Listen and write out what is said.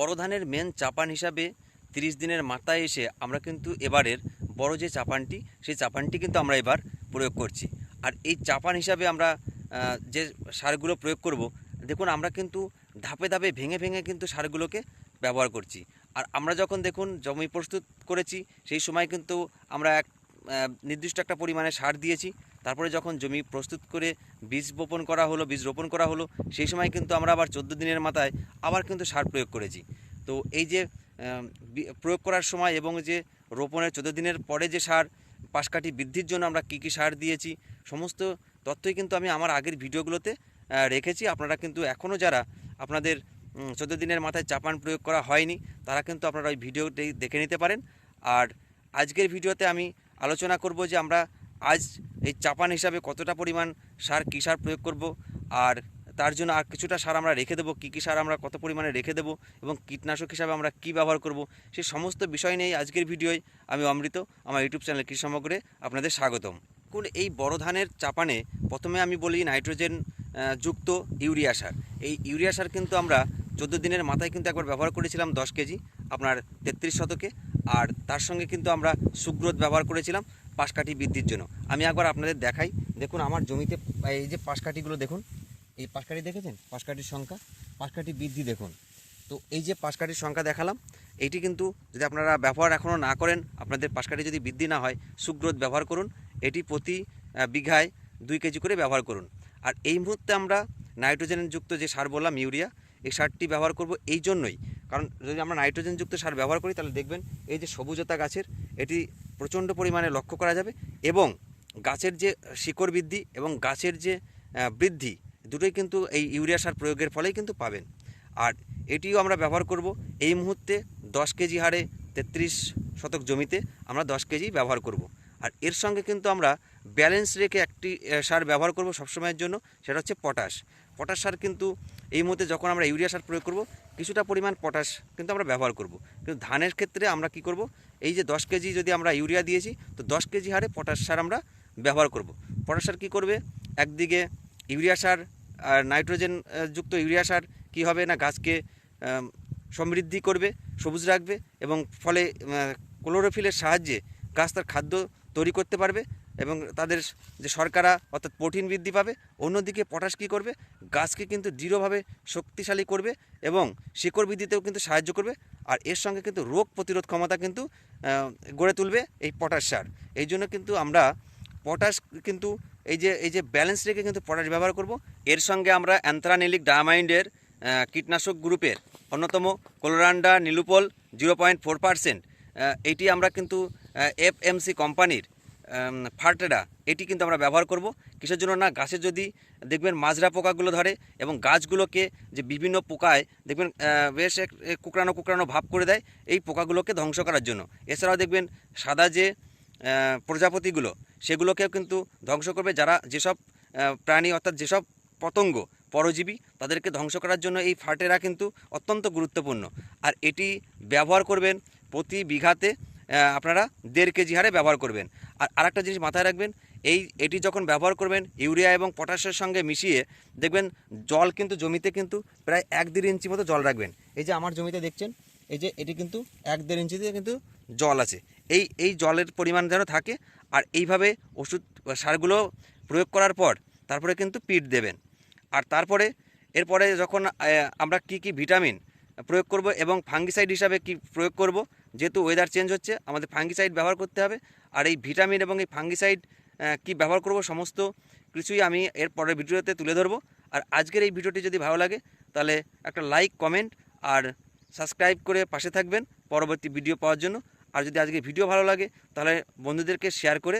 বড় ধানের মেন চাপান হিসাবে তিরিশ দিনের মাথায় এসে আমরা কিন্তু এবারের বড় যে চাপানটি, সেই চাপানটি কিন্তু আমরা এবার প্রয়োগ করছি। আর এই চাপান হিসাবে আমরা যে সারগুলো প্রয়োগ করব, দেখুন আমরা কিন্তু ধাপে ধাপে ভেঙে ভেঙে কিন্তু সারগুলোকে ব্যবহার করছি। আর আমরা যখন দেখুন জমি প্রস্তুত করেছি, সেই সময় কিন্তু আমরা এক নির্দিষ্ট একটা পরিমাণে সার দিয়েছি। তারপরে যখন জমি প্রস্তুত করে বীজ বপন করা হলো, বীজ রোপণ করা হলো, সেই সময় কিন্তু আমরা আবার চোদ্দ দিনের মাথায় আবার কিন্তু সার প্রয়োগ করেছি। তো এই যে প্রয়োগ করার সময় এবং যে রোপণের চোদ্দ দিনের পরে যে সার, পাশকাঠি বৃদ্ধির জন্য আমরা কী কী সার দিয়েছি, সমস্ত তথ্যই কিন্তু আমি আমার আগের ভিডিওগুলোতে রেখেছি। আপনারা কিন্তু এখনও যারা আপনাদের চোদ্দ দিনের মাথায় চাপান প্রয়োগ করা হয়নি, তারা কিন্তু আপনারা ওই ভিডিওটি দেখে নিতে পারেন। আর আজকের ভিডিওতে আমি আলোচনা করব যে আমরা আজ এই চাপান হিসাবে কতটা পরিমাণ সার কী সার প্রয়োগ করব? আর তার জন্য আর কিছুটা সার আমরা রেখে দেবো? কী কী সার আমরা কত পরিমাণে রেখে দেবো? এবং কীটনাশক হিসাবে আমরা কী ব্যবহার করব? সেই সমস্ত বিষয় নিয়ে আজকের ভিডিওয় আমি অমৃত, আমার ইউটিউব চ্যানেল কৃষি সমগ্রে আপনাদের স্বাগতম। কোন এই বড় ধানের চাপানে প্রথমে আমি বলি নাইট্রোজেন যুক্ত ইউরিয়া সার। এই ইউরিয়া সার কিন্তু আমরা চোদ্দ দিনের মাথায় কিন্তু একবার ব্যবহার করেছিলাম দশ কেজি, আপনার তেত্রিশ শতকে। আর তার সঙ্গে কিন্তু আমরা সুগ্রোথ ব্যবহার করেছিলাম। পাশকাঠি বৃদ্ধির জন্য। আমি একবার আপনাদের দেখাই। দেখুন, আমার জমিতে এই যে পাশকাঠিগুলো দেখুন, এই পাশকাঠি দেখেছেন? পাশকাঠির সংখ্যা, পাশকাঠি বৃদ্ধি দেখুন। তো এই যে পাশকাঠির সংখ্যা দেখালাম, এইটি কিন্তু যদি আপনারা ব্যবহার এখনও না করেন, আপনাদের পাশকাঠি যদি বৃদ্ধি না হয়, সুগ্রোথ ব্যবহার করুন। এটি প্রতি বিঘায় দুই কেজি করে ব্যবহার করুন। আর এই মুহূর্তে আমরা নাইট্রোজেনযুক্ত যে সার বললাম, ইউরিয়া, এই সারটি ব্যবহার করব এই জন্যই। কারণ যদি আমরা নাইট্রোজেনযুক্ত সার ব্যবহার করি, তাহলে দেখবেন এই যে সবুজতা গাছের, এটি প্রচণ্ড পরিমাণে লক্ষ্য করা যাবে এবং গাছের যে শিকড় বৃদ্ধি এবং গাছের যে বৃদ্ধি দুটোই কিন্তু এই ইউরিয়া সার প্রয়োগের ফলেই কিন্তু পাবেন। আর এটিও আমরা ব্যবহার করব। এই মুহূর্তে দশ কেজি হারে তেত্রিশ শতক জমিতে আমরা দশ কেজি ব্যবহার করব। আর এর সঙ্গে কিন্তু আমরা ব্যালেন্স রেখে একটি সার ব্যবহার করব সবসময়ের জন্য, সেটা হচ্ছে পটাশ। পটাশ সার কিন্তু এই মুহূর্তে যখন আমরা ইউরিয়া সার প্রয়োগ করব, কিছুটা পরিমাণ পটাশ কিন্তু আমরা ব্যবহার করব। কিন্তু ধানের ক্ষেত্রে আমরা কি করব? এই যে দশ কেজি যদি আমরা ইউরিয়া দিয়েছি, তো দশ কেজি হারে পটাশ সার আমরা ব্যবহার করব। পটাশ সার কী করবে? একদিকে ইউরিয়া সার আর নাইট্রোজেন যুক্ত ইউরিয়া সার কী হবে না গাছকে সমৃদ্ধি করবে, সবুজ রাখবে এবং ফলে ক্লোরোফিলের সাহায্যে গাছ তার খাদ্য তৈরি করতে পারবে। এবং তাদের যে শর্করা অর্থাৎ প্রোটিন বৃদ্ধি পাবে, অন্যদিকে পটাশ কী করবে? গাছকে কিন্তু দৃঢ়ভাবে শক্তিশালী করবে এবং শিকড় বৃদ্ধিতেও কিন্তু সাহায্য করবে আর এর সঙ্গে কিন্তু রোগ প্রতিরোধ ক্ষমতা কিন্তু গড়ে তুলবে এই পটাশ সার। এই জন্য কিন্তু আমরা পটাশ কিন্তু এই যে এই যে ব্যালেন্স রেখে কিন্তু পটাশ ব্যবহার করব। এর সঙ্গে আমরা অ্যান্থ্রানিলিক ডায়ামাইন্ডের কীটনাশক গ্রুপের অন্যতম কোলোরান্ডা নিলুপল zero point four percent eighty আমরা কিন্তু এফ এমসি কোম্পানির ফার্টেরা এটি কিন্তু আমরা ব্যবহার করব। কিসের জন্য না? গাছে যদি দেখবেন মাজরা পোকাগুলো ধরে এবং গাছগুলোকে যে বিভিন্ন পোকায় দেখবেন বেশ এক কুকরানো কুকরানো ভাব করে দেয়, এই পোকাগুলোকে ধ্বংস করার জন্য। এছাড়াও দেখবেন সাদা যে প্রজাপতিগুলো, সেগুলোকেও কিন্তু ধ্বংস করবে। যারা যেসব প্রাণী অর্থাৎ যেসব পতঙ্গ, পরজীবী, তাদেরকে ধ্বংস করার জন্য এই ফার্টেরা কিন্তু অত্যন্ত গুরুত্বপূর্ণ। আর এটি ব্যবহার করবেন প্রতি বিঘাতে আপনারা দেড় কেজি হারে ব্যবহার করবেন। আর আরেকটা জিনিস মাথায় রাখবেন, এই এটি যখন ব্যবহার করবেন, ইউরিয়া এবং পটাশের সঙ্গে মিশিয়ে দেখবেন জল কিন্তু জমিতে কিন্তু প্রায় এক দেড় ইঞ্চি মতো জল রাখবেন। এই যে আমার জমিতে দেখছেন, এই যে এটি কিন্তু এক দেড় ইঞ্চিতে কিন্তু জল আছে। এই এই জলের পরিমাণ যেন থাকে, আর এইভাবে ওষুধ, সারগুলো প্রয়োগ করার পর তারপরে কিন্তু পিট দেবেন। আর তারপরে, এরপরে যখন আমরা কি কি ভিটামিন প্রয়োগ করব এবং ফাঙ্গিসাইড হিসাবে কি প্রয়োগ করব, যেহেতু ওয়েদার চেঞ্জ হচ্ছে, আমাদের ফাঙ্গিসাইড ব্যবহার করতে হবে। আর এই ভিটামিন এবং এই ফাঙ্গিসাইড কি ব্যবহার করব সমস্ত কিছুই আমি এর পরের ভিডিওতে তুলে ধরবো। আর আজকের এই ভিডিওটি যদি ভালো লাগে, তাহলে একটা লাইক, কমেন্ট আর সাবস্ক্রাইব করে পাশে থাকবেন পরবর্তী ভিডিও পাওয়ার জন্য। আর যদি আজকে ভিডিও ভালো লাগে, তাহলে বন্ধুদেরকে শেয়ার করে